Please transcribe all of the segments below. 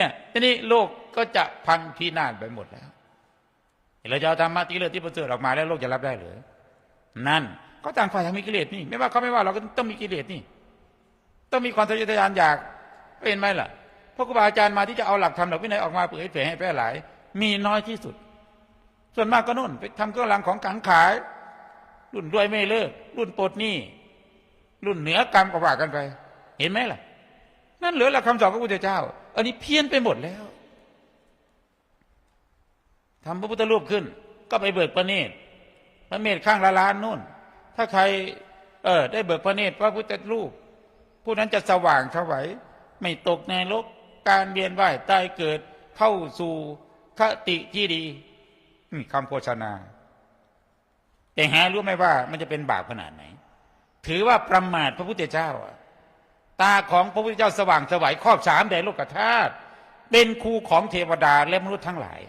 เนี่ยทีนี้โลกก็จะพังพินาศไปหมดแล้วเราจะเอาธรรมะที่เลิศที่ประเสริฐออกมาแล้วโลกจะรับได้หรือนั่นก็ต่างฝ่ายต่างมีกิเลสนี่ ไม่ว่าเขาไม่ว่าเราก็ต้องมีกิเลสนี่ ต้องมีความทะเยอทะยานอยากเป็นไหมล่ะพวกครูบาอาจารย์มาที่จะเอาหลักธรรมหลักวินัยออกมาเผยแผ่ให้แพร่หลาย มีน้อยที่สุด ส่วนมากก็นู่นไปทำเครื่องรางของขังขาย รุ่นรวยไม่เลิก รุ่นปลดหนี้รุ่นเหนือกรรมก็ว่ากันไป เห็นไหมล่ะ นั่นเหลือหลักคำสอนของพระพุทธเจ้า อันนี้เพี้ยนไปหมดแล้วทำพระพุทธรูปขึ้น ก็ไปเบิกพระเนตรพระเนตรข้างละล้านนู่น ถ้าใคร เออ ได้เบิกพระเนตรพระพุทธรูป ผู้นั้นจะสว่างเฉวยไม่ตกในโลกการเวียนว่ายตายเกิดเข้าสู่คติที่ดีนี่คำโฆษณา แต่หารู้ไหมว่ามันจะเป็นบาปขนาดไหน ถือว่าประมาทพระพุทธเจ้าอะ ตาของพระพุทธเจ้าสว่างสวัยครอบสามแดนโลกธาตุเป็นครูของเทวดาและมนุษย์ทั้งหลาย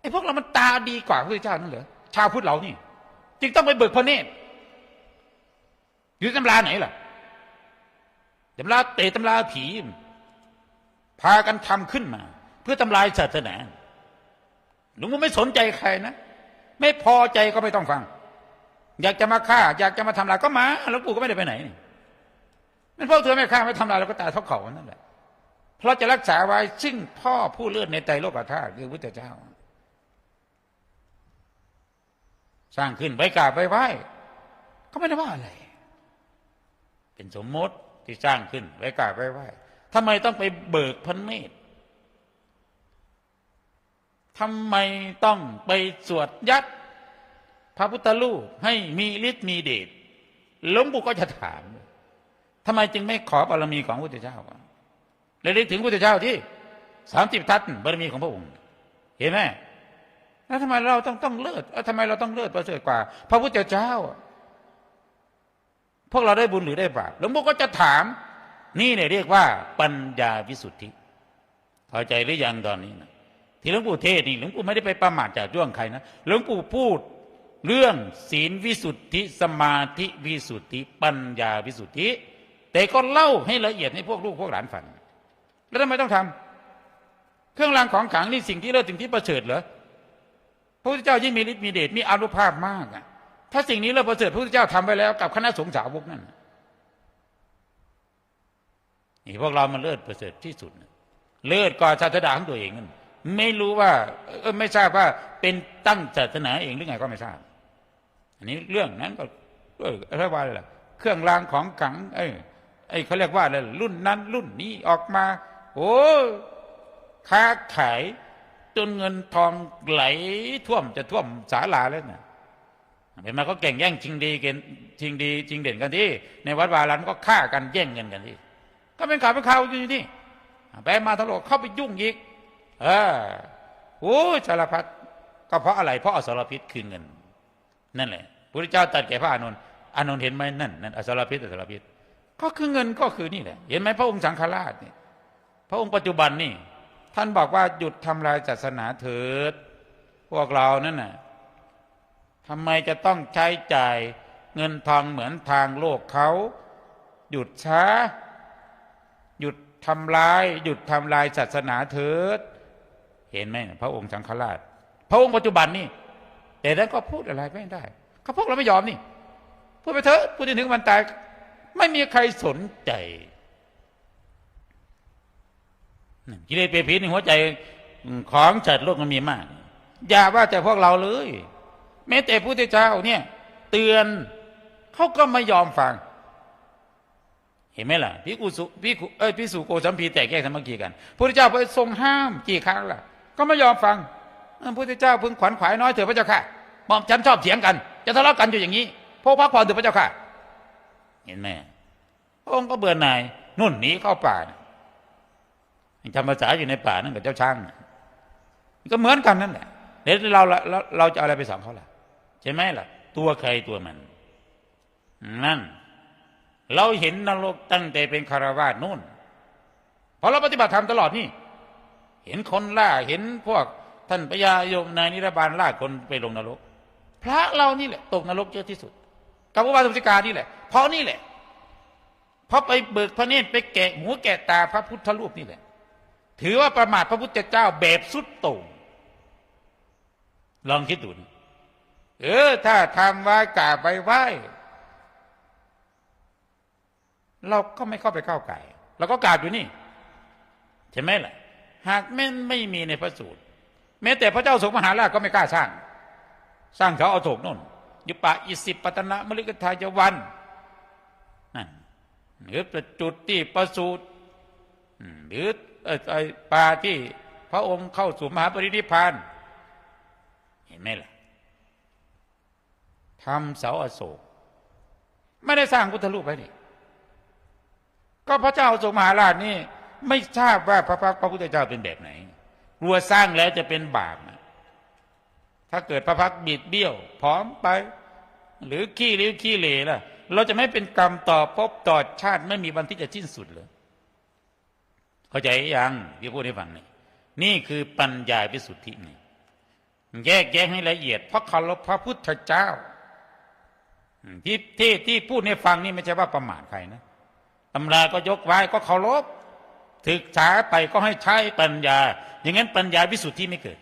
ไอ้พวกเรามันตาดีกว่าพระพุทธเจ้านั่นเหรอชาวพุทธเรานี่ จึงต้องไปเบิกพระเนตรอยู่ตำราไหนล่ะตำราเตะตำราผี พากันทำขึ้นมา เพื่อทำลายศาสนาหลวงปู่ไม่สนใจใครนะไม่พอใจก็ไม่ต้องฟัง อยากจะมาฆ่า อยากจะมาทำลายก็มาหลวงปู่ก็ไม่ได้ไปไหนนี่ มันพวกเธอไม่ฆ่าไม่ทำลายเราก็ตายเท่าเขานั่นแหละเพราะจะรักษาไว้ซึ่งพ่อผู้เลือดในใจโลกธาตุคือพระพุทธเจ้า สร้างขึ้นไว้กราบไว้ไหว้ก็ไม่ได้ว่าอะไร เป็นสมมติที่สร้างขึ้นไว้กราบไว้ไหว้ทำไมต้องไปเบิกพันเมตทำไมต้องไปสวดยัด พระพุทธรูปให้มีฤทธิ์มีเดชหลวงปู่ก็จะถาม ทำไมจึงไม่ขอบารมีของพระพุทธเจ้าและลึกถึงพระพุทธเจ้าที่สามสิบทัศน์บารมีของพระองค์ เห็นไหมแล้วทำไมเราต้องต้องเลิศทำไมเราต้องเลิศประเสริฐกว่า พระพุทธเจ้า พวกเราได้บุญหรือได้บาปหลวงปู่ก็จะถาม นี่เนี่ยเรียกว่า ปัญญาวิสุทธิเข้าใจหรือยังตอนนี้นะที่หลวงปู่เทศนี่หลวงปู่ไม่ได้ไปประมาทจากร่วงใครนะหลวงปู่พูดเรื่องศีลวิสุทธิ สมาธิวิสุทธิ ปัญญาวิสุทธิ แต่ก็เล่าให้ละเอียดให้พวกลูกพวกหลานฟังแล้วทำไมต้องทำเครื่องรางของขลังนี่สิ่งที่เลิศสิ่งที่ประเสริฐเหรอพระพุทธเจ้ายิ่งมีฤทธิ์มีเดชมีอานุภาพมากอะถ้าสิ่งนี้เลิศประเสริฐพระพุทธเจ้าทำไปแล้วกับคณะสงฆ์สาวกนั่นนี่พวกเรามันเลิศประเสริฐที่สุด เลิศกว่าศาสนาของตัวเองนั่นไม่รู้ว่าเออไม่ทราบว่าเป็นตั้งศาสนาเองหรือไงก็ไม่ทราบ อันนี้เรื่องนั้นก็เรียกว่าอะไรล่ะเครื่องรางของขลัง เอ้ย ไอ้เขาเรียกว่าอะไรรุ่นนั้น รุ่นนี้ออกมา โอ้ค้าขายจนเงินทองไหลท่วมจะท่วมศาลาแล้วนะเห็นไหมเขาแก่งแย่งจริงดีเกันจริงดีจริงเด่นกันที่ ในวัดวารันก็ฆ่ากันแย่งเงินกันที่ ก็เป็นข่าวเป็นข่าวอยู่นี่ไปมาทะเลาะเข้าไปยุ่งอีกเออโอ้สารพัดก็เพราะอะไร เพราะอสรพิษคือเงิน นั่นแหละพระเจ้าตรัสแก่พระอานนท์อานนท์เห็นไหมนั่นนั่นอสรพิษอสรพิษ ก็คือเงินก็คือนี่แหละ เห็นไหมพระองค์สังฆราชนี่พระองค์ปัจจุบันนี่ ท่านบอกว่าหยุดทำลายศาสนาเถิด พวกเรานั่นน่ะทำไมจะต้องใช้จ่ายเงินทองเหมือนทางโลกเขา หยุดช้า หยุดทำลาย หยุดทำลายศาสนาเถิด เห็นไหมพระองค์สังฆราช พระองค์ปัจจุบันนี่ แต่นั้นก็พูดอะไรไม่ได้เขาพวกเราไม่ยอมนี่ พูดไปเถอะพูดจนถึงวันตาย ไม่มีใครสนใจกิเลสเปรตผีในหัวใจของจัดโลกมันมีมาก อย่าว่าแต่พวกเราเลย แม้แต่พระพุทธเจ้าเนี่ย เตือนเขาก็ไม่ยอมฟัง เห็นไหมล่ะพี่กุสุพี่กุเอ้ยพี่สุโกสัมพีแตกแยกสามัคคีกันพระพุทธเจ้าไปทรงห้ามกี่ครั้งล่ะ ก็ไม่ยอมฟังพระพุทธเจ้าพึงขวัญขวายน้อยเถิดพระเจ้าค่ะมอมฉันชอบเถียงกัน จะทะเลาะกันอยู่อย่างนี้พวกพักผ่อนเถิดพระเจ้าค่ะ เห็นไหมพระองค์ก็เบื่อหน่ายนุ่นหนีเข้าป่าจำภาษาอยู่ในป่านั่นกับเจ้าช่างก็เหมือนกันนั่นแหละเดี๋ยวเราเราเราจะเอาอะไรไปสอนเขาล่ะใช่ไหมล่ะ ตัวใครตัวมัน นั่น เราเห็นนรกตั้งแต่เป็นคารวาสนู่นพอเราปฏิบัติธรรมตลอดนี่ เห็นคนล่าเห็นพวกท่านพญายมนายนิรบาลล่าคนไปลงนรก พระเรานี่แหละ ตกนรกเยอะที่สุดกับอุบาสกกานี่แหละ เพราะนี่แหละเพราะไปเบิกพระเนตรไปแกะหูแกะตาพระพุทธรูปนี่แหละ ถือว่าประมาทพระพุทธเจ้าแบบสุดโต่งลองคิดดูนะเออ ถ้าทำไว้กาไปไหว้เราก็ไม่เข้าไปเก้าไก่เราก็กราบอยู่นี่ ใช่ไหมล่ะ หากไม่ไม่มีในพระสูตร แม้แต่พระเจ้าสงมหาราชก็ไม่กล้าสร้าง สร้างเขาเอาโศกน่นยู่ป่าอิสิปตนะมฤคทายวัน หรือจุดที่ประสูตรหรือเอ่อไอ้ป่าที่พระองค์เข้าสู่มหาปรินิพานเห็นไหมล่ะทำเสาอโศก ไม่ได้สร้างพุทธรูปไว้นี่ก็พระเจ้าทรงมหาราชนี่ ไม่ทราบว่าพระพักตร์พระพุทธเจ้าเป็นแบบไหนกลัวสร้างแล้วจะเป็นบาปนะถ้าเกิดพระพักตร์บิดเบี้ยวผอมไป หรือขี้ริ้วขี้เหร่ล่ะ เราจะไม่เป็นกรรมต่อภพต่อชาติไม่มีวันที่จะสิ้นสุดเลยเข้าใจยังที่พูดให้ฟังนี่นี่คือปัญญาวิสุทธินี่แยกแยะให้ละเอียดเพราะคารพพระพุทธเจ้าที่ที่ที่พูดให้ฟังนี่ไม่ใช่ว่าประมาทใครนะตำราก็ยกไว้ก็เคารพศึกษาไปก็ให้ใช้ปัญญา อย่างนั้นปัญญาวิสุทธิไม่เกิด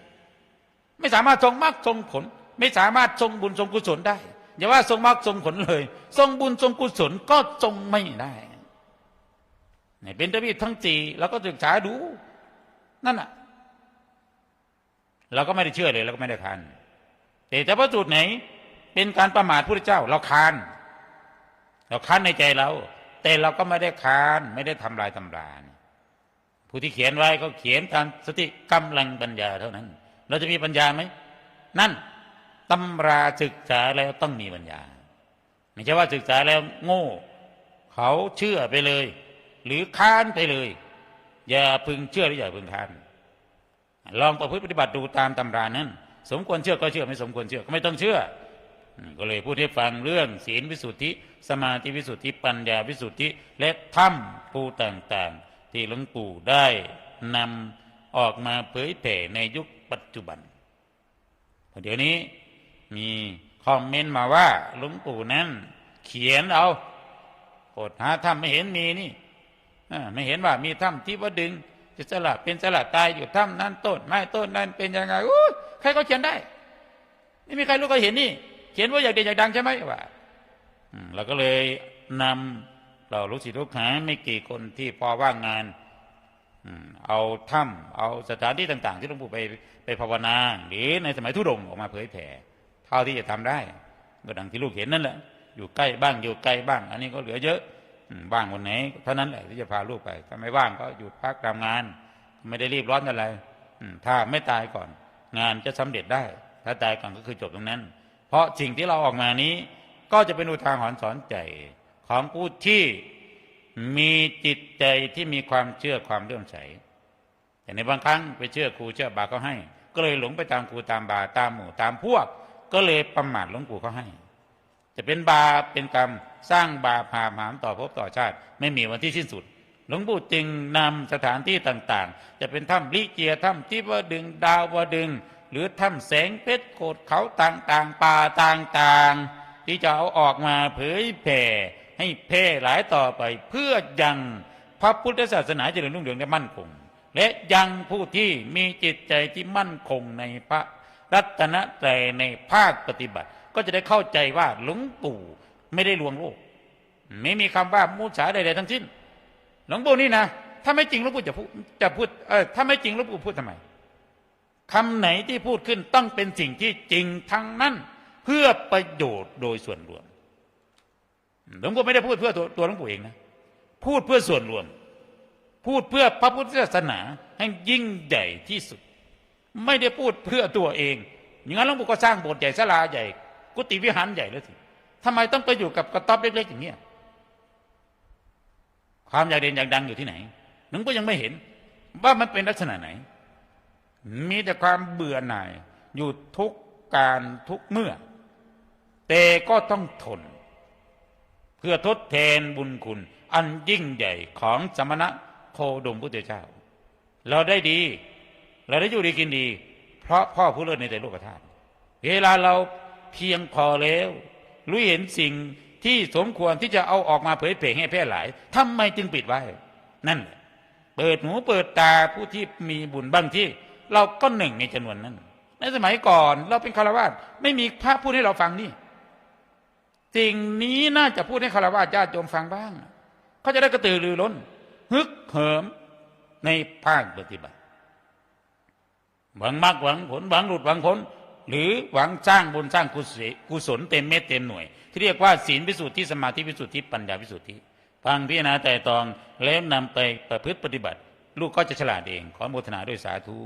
ไม่สามารถทรงมรรคทรงผล ไม่สามารถทรงบุญทรงกุศลได้ อย่าว่าทรงมรรคทรงผลเลย ทรงบุญทรงกุศลก็ทรงไม่ได้เนี่ยเป็นทวีปทั้งจีเราก็ศึกษาดู นั่นน่ะ เราก็ไม่ได้เชื่อเลยเราก็ไม่ได้คานแต่แต่พระสูตรไหน เป็นการประมาทพระเจ้า เราคานเราคานในใจเรา แต่เราก็ไม่ได้คานไม่ได้ทำลายตำราผู้ที่เขียนไว้ก็เขียนตามสติกำลังปัญญาเท่านั้น เราจะมีปัญญาไหมนั่น ตำราศึกษาแล้วต้องมีปัญญา ไม่ใช่ว่าศึกษาแล้วโง่ เขาเชื่อไปเลย หรือค้านไปเลย อย่าพึงเชื่อหรืออย่าพึงค้าน ลองประพฤติปฏิบัติดูตามตำรานั้น สมควรเชื่อก็เชื่อไม่สมควรเชื่อก็ไม่ต้องเชื่อ ก็เลยพูดให้ฟังเรื่องศีลวิสุทธิสมาธิวิสุทธิปัญญาวิสุทธิและธรรมผู้ต่างๆ ที่หลวงปู่ได้นำออกมาเผยแผ่ในยุคปัจจุบันเดี๋ยวนี้ มีคอมเมนต์มาว่าหลวงปู่นั้น เขียนเอาโกดหาถ้ำไม่เห็นมีนี่ไม่เห็นว่ามีถ้ำที่ว่าดึงจะสละเป็นสละตายอยู่ถ้ำนั้นต้นไม้ต้นนั้นเป็นยังไงอู้ใครก็เขียนได้ ไม่มีใครรู้ก็เห็นนี่ เขียนว่าอยากเด่นอยากดังใช่ไหมว่าเราก็เลยนำเราลูกศิษย์ลูกหาไม่กี่คนที่พอว่างงานเอาถ้ำเอาสถานที่ต่าง ๆ ที่หลวงปู่ไปไปภาวนา หรือในสมัยทุดงออกมาเผยแผ่ เท่าที่จะทำได้ก็ดังที่ลูกเห็นนั่นแหละ อยู่ใกล้บ้างอยู่ไกลบ้าง อันนี้ก็เหลือเยอะอืมว่างวันไหนเท่านั้นแหละที่จะพาลูกไปถ้าไม่ว่างก็หยุดพักทำงาน ไม่ได้รีบร้อนอะไรถ้าไม่ตายก่อน งานจะสำเร็จได้ ถ้าตายก่อนก็คือจบตรงนั้น เพราะสิ่งที่เราออกมานี้ ก็จะเป็นอุทาหรณ์สอนใจของผู้ที่มีจิตใจที่มีความเชื่อความเลื่อมใส แต่ในบางครั้งไปเชื่อครูเชื่อบาเขาให้ ก็เลยหลงไปตามครูตามบาตามหมู่ตามพวก ก็เลยประมาทหลวงปู่เขาให้ จะเป็นบาปเป็นกรรมสร้างบาปหาหามต่อภพต่อชาติ ไม่มีวันที่สิ้นสุด หลวงปู่จึงนำสถานที่ต่างๆ จะเป็นถ้ำลิเกียถ้ำที่ว่าดึงดาวว่าดึง หรือถ้ำแสงเพชรโขดเขาต่างๆ ป่าต่างๆ ที่จะเอาออกมาเผยแผ่ให้แพร่หลายต่อไปเพื่อยังพระพุทธศาสนาเจริญรุ่งเรืองได้มั่นคง และยังผู้ที่มีจิตใจที่มั่นคงในพระ รัตนตรัยในภาคปฏิบัติ ก็จะได้เข้าใจว่าหลวงปู่ไม่ได้ลวงโลก ไม่มีคำว่ามุสาใดๆทั้งสิ้น หลวงปู่นี่นะ ถ้าไม่จริงหลวงปู่จะพูดจะพูดเออถ้าไม่จริงหลวงปู่พูดทำไมคำไหนที่พูดขึ้นต้องเป็นสิ่งที่จริงทั้งนั้น เพื่อประโยชน์โดยส่วนรวม หลวงปู่ไม่ได้พูดเพื่อตัวตัวหลวงปู่เองนะ พูดเพื่อส่วนรวม พูดเพื่อพระพุทธศาสนาให้ยิ่งใหญ่ที่สุด ไม่ได้พูดเพื่อตัวเอง อย่างนั้นหลวงปู่ก็สร้างโบสถ์ใหญ่ศาลาใหญ่ กุฏิวิหารใหญ่แล้วสิทำไมต้องไปอยู่กับกระต๊อบเล็กๆอย่างเนี้ยความอยากเด่นอยากดังอยู่ที่ไหนหลวงปู่ยังไม่เห็น ว่ามันเป็นลักษณะไหน มีแต่ความเบื่อหน่าย อยู่ทุกการทุกเมื่อ แต่ก็ต้องทน เพื่อทดแทนบุญคุณ อันยิ่งใหญ่ของสมณะโคดมพุทธเจ้า เราได้ดี เราได้อยู่ดีกินดี เพราะพ่อผู้เลิศในใจโลกธาตุเวลาเราเพียงพอแล้ว รู้เห็นสิ่งที่สมควรที่จะเอาออกมาเผยแผ่ให้แพร่หลายทำไมจึงปิดไว้ นั่น เปิดหูเปิดตาผู้ที่มีบุญบ้างที่ เราก็หนึ่งในจำนวนนั้น ในสมัยก่อนเราเป็นคารวาสไม่มีพระพูดให้เราฟังนี่สิ่งนี้น่าจะพูดให้คารวาสญาติโยมฟังบ้าง เขาจะได้กระตือรือร้น ฮึกเหิมในภาคปฏิบัติ หวังมากหวังผลหวังหลุดหวังพ้นหรือหวังสร้างบุญสร้างกุศลกุศลเต็มเม็ดเต็มหน่วย ที่เรียกว่าศีลพิสุทธิสมาธิพิสุทธิปัญญาพิสุทธิฟังพิจารณาแต่ตองแล้วนำไปประพฤติปฏิบัติ ลูกก็จะฉลาดเอง ขอโมทนาด้วยสาธุ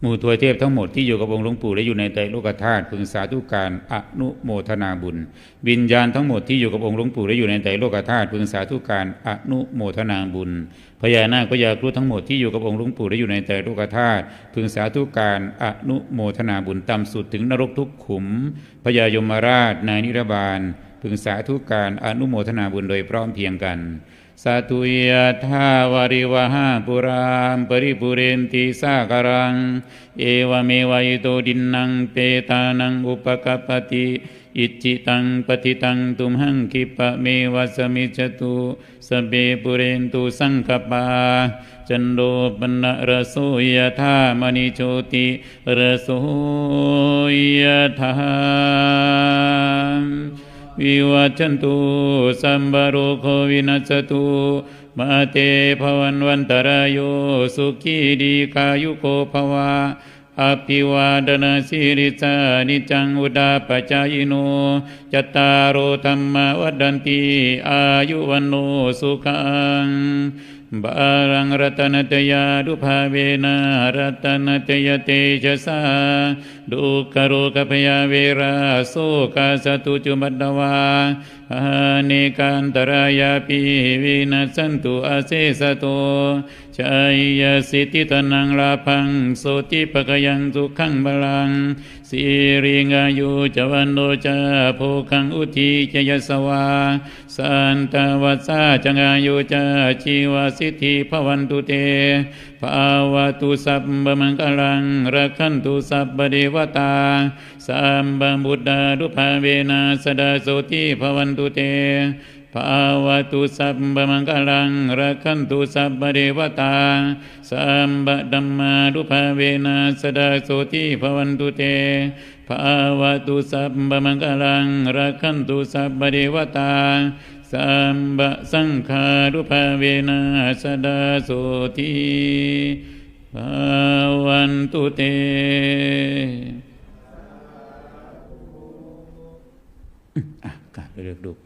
หมู่ทวยเทพทั้งหมดที่อยู่กับองค์หลวงปู่และอยู่ในไตรโลกธาตุพึงสาธุการอนุโมทนาบุญ วิญญาณทั้งหมดที่อยู่กับองค์หลวงปู่และอยู่ในไตรโลกธาตุพึงสาธุการอนุโมทนาบุญพญานาคพญาครุฑทั้งหมดที่อยู่กับองค์หลวงปู่และอยู่ในไตรโลกธาตุพึงสาธุการอนุโมทนาบุญต่ำสุดถึงนรกทุกขุมพญายมราชนายนิรบาลพึงสาธุการอนุโมทนาบุญโดยพร้อมเพียงกัน สาธุยะทาวาริวหาปุรามปริปุเรนติสาคารัง เอวเมวายโตดินนังเปตานังอุปกปปติอิจิตังปฏิตังตุมหังคิปะเมวะสมิจตุสเบปุเรนตุสังคปาจันโดปนะระโสยธามณิโชติระโสยธา วิวัชนตุสัมบารุโควินัสตุมาเตภวันวันตรายโยสุขีดีกายุโกภวะ อภิวาดนาสิริสานิจังอุดาปจายโนจตารโอธรรมวัดันติอายุวันโนสุขังบารังรัตนตยาดุภาเวนะรัตนตยเตชะสาดุกโรกพยาเวราโสกาสตุจุมัดดวาอานกันตรายาปิวินัสสันตุอาเสสโตชัยยสิทธิตนังลาพังโสติปะกยังสุขังบาลังสิริงายุจวันโนจาโภคังอุทิจยสวาสันตวัสาจังอายุจาชีวสิทธิภวันตุเตภาวะตุสัพพมังกลังรักขันตุสัพพเดวตา สัมบัมบุตารุภาเวนะสดาโสติภวันตุเตภาวตุสัพพมังกลังรักขันตุสัพพเดวตาสัมบดัมมารุภาเวนะสดาโสติภวันตุเตภาวตุสัพพมังกลังรักขันตุสัพพเดวตาสัมบะสังขารุภาเวนะสดาโสติภาวันตุเต อ่